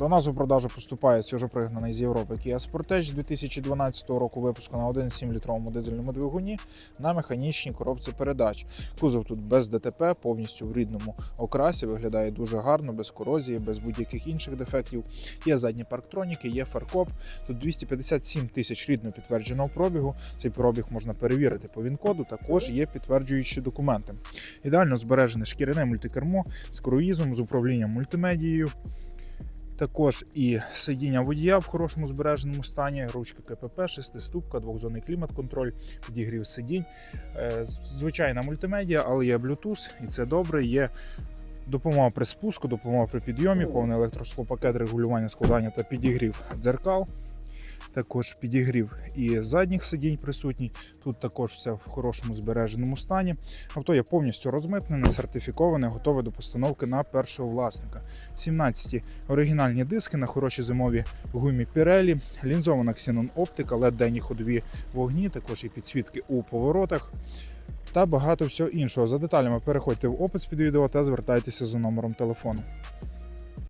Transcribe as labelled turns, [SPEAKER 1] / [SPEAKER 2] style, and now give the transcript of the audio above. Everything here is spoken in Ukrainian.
[SPEAKER 1] До нас у продажу поступає свіжопригнаний з Європи Kia Sportage 2012 року випуску на 1,7 літровому дизельному двигуні на механічній коробці передач. Кузов тут без ДТП, повністю в рідному окрасі, виглядає дуже гарно, без корозії, без будь-яких інших дефектів. Є задні парктроніки, є фаркоп. Тут 257 тисяч рідно підтвердженого пробігу. Цей пробіг можна перевірити по ВІН-коду. Також є підтверджуючі документи. Ідеально збережене шкіряне мультикермо з круїзом, з управлінням мультимедією. Також і сидіння водія в хорошому збереженому стані, ручка КПП, шестиступка, двохзонний клімат-контроль, підігрів сидінь. Е, Звичайна мультимедіа, але є Bluetooth, і це добре. Є допомога при спуску, допомога при підйомі, повний електросклопакет регулювання складання та підігрів дзеркал. Також підігрів і задніх сидінь присутній. Тут також все в хорошому збереженому стані. Авто є повністю розмитнене, сертифіковане, готове до постановки на першого власника. 17 оригінальні диски на хорошій зимовій гумі Pirelli, лінзована Xenon оптика, led денні ходові вогні, також і підсвітки у поворотах. Та багато всього іншого. За деталями переходьте в опис під відео та звертайтеся за номером телефону.